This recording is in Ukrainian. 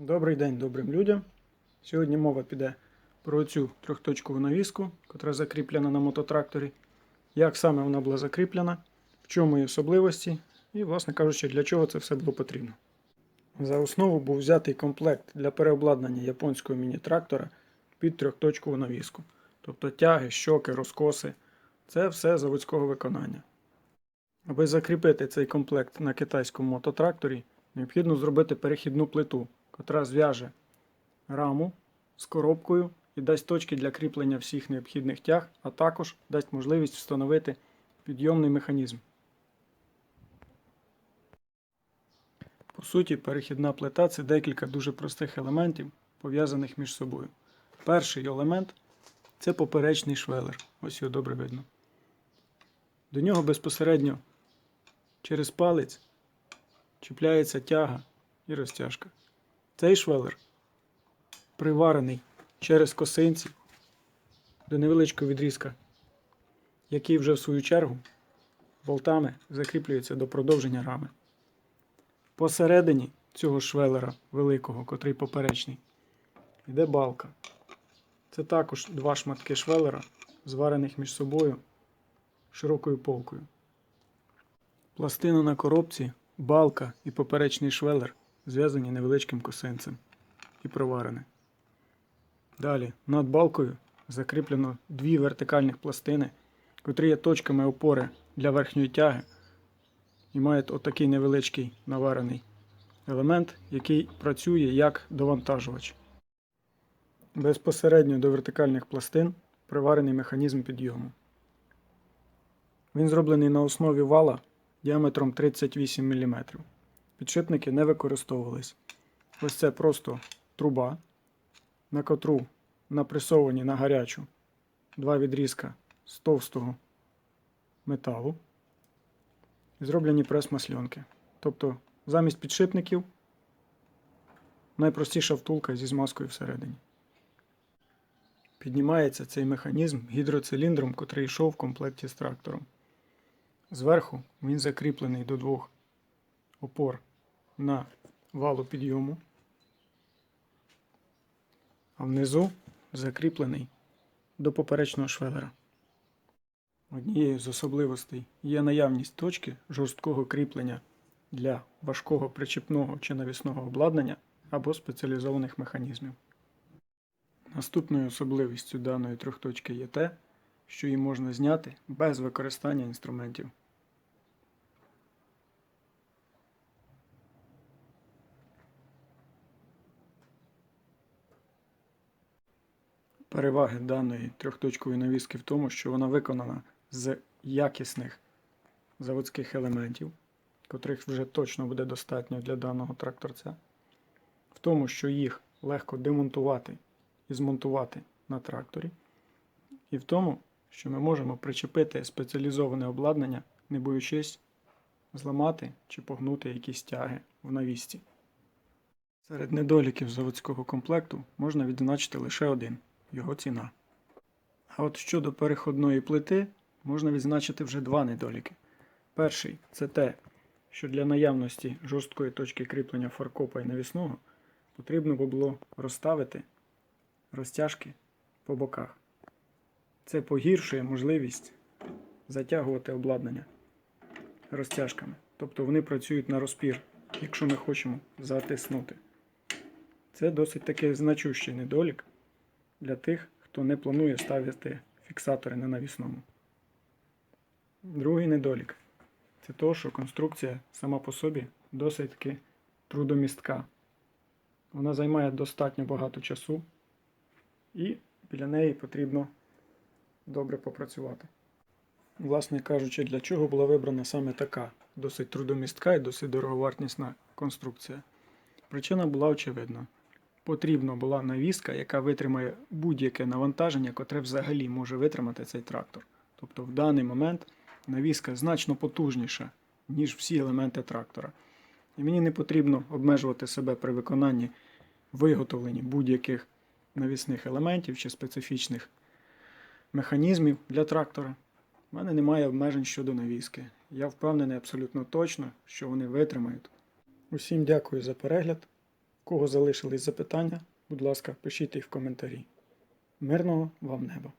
Добрий день добрим людям. Сьогодні мова піде про цю трьохточкову навіску, яка закріплена на мототракторі. Як саме вона була закріплена, в чому її особливості і, власне кажучи, для чого це все було потрібно. За основу був взятий комплект для переобладнання японського міні-трактора під трьохточкову навіску. Тобто тяги, щоки, розкоси це все заводського виконання. Аби закріпити цей комплект на китайському мототракторі, необхідно зробити перехідну плиту, котра зв'яже раму з коробкою і дасть точки для кріплення всіх необхідних тяг, а також дасть можливість встановити підйомний механізм. По суті, перехідна плита це декілька дуже простих елементів, пов'язаних між собою. Перший елемент це поперечний швелер. Ось його добре видно. До нього безпосередньо через палець чіпляється тяга і розтяжка. Цей швелер приварений через косинці до невеличкого відрізка, який вже в свою чергу болтами закріплюється до продовження рами. Посередині цього швелера великого, котрий поперечний, йде балка. Це також два шматки швелера, зварених між собою широкою полкою. Пластина на коробці, балка і поперечний швелер зв'язані невеличким косинцем і проварене. Далі над балкою закріплено дві вертикальних пластини, котрі є точками опори для верхньої тяги і мають отакий невеличкий наварений елемент, який працює як довантажувач. Безпосередньо до вертикальних пластин приварений механізм підйому. Він зроблений на основі вала діаметром 38 мм. Підшипники не використовувались. Ось це просто труба, на котру напресовані на гарячу два відрізка з товстого металу і зроблені прес-масльонки. Тобто замість підшипників найпростіша втулка зі змазкою всередині. Піднімається цей механізм гідроциліндром, котрий йшов в комплекті з трактором. Зверху він закріплений до двох опор на валу підйому, а внизу закріплений до поперечного швелера. Однією з особливостей є наявність точки жорсткого кріплення для важкого причіпного чи навісного обладнання або спеціалізованих механізмів. Наступною особливістю даної трьохточки є те, що її можна зняти без використання інструментів. Переваги даної трьохточкової навіски в тому, що вона виконана з якісних заводських елементів, котрих вже точно буде достатньо для даного тракторця, в тому, що їх легко демонтувати і змонтувати на тракторі, і в тому, що ми можемо причепити спеціалізоване обладнання, не боючись зламати чи погнути якісь тяги в навісці. Серед недоліків заводського комплекту можна відзначити лише один його ціна. А от щодо переходної плити можна відзначити вже два недоліки. Перший це те, що для наявності жорсткої точки кріплення фаркопа і навісного потрібно було розставити розтяжки по боках. Це погіршує можливість затягувати обладнання розтяжками. Тобто вони працюють на розпір, якщо ми хочемо затиснути. Це досить таки значущий недолік для тих, хто не планує ставити фіксатори на навісному. Другий недолік це то, що конструкція сама по собі досить таки трудомістка. Вона займає достатньо багато часу, і біля неї потрібно добре попрацювати. Власне кажучи, для чого була вибрана саме така досить трудомістка і досить дороговартісна конструкція. Причина була очевидна. Потрібна була навіска, яка витримає будь-яке навантаження, котре взагалі може витримати цей трактор. Тобто в даний момент навіска значно потужніша, ніж всі елементи трактора. І мені не потрібно обмежувати себе при виконанні виготовленні будь-яких навісних елементів чи специфічних механізмів для трактора. У мене немає обмежень щодо навіски. Я впевнений абсолютно точно, що вони витримають. Усім дякую за перегляд. Кого залишились запитання, будь ласка, пишіть їх в коментарі. Мирного вам неба!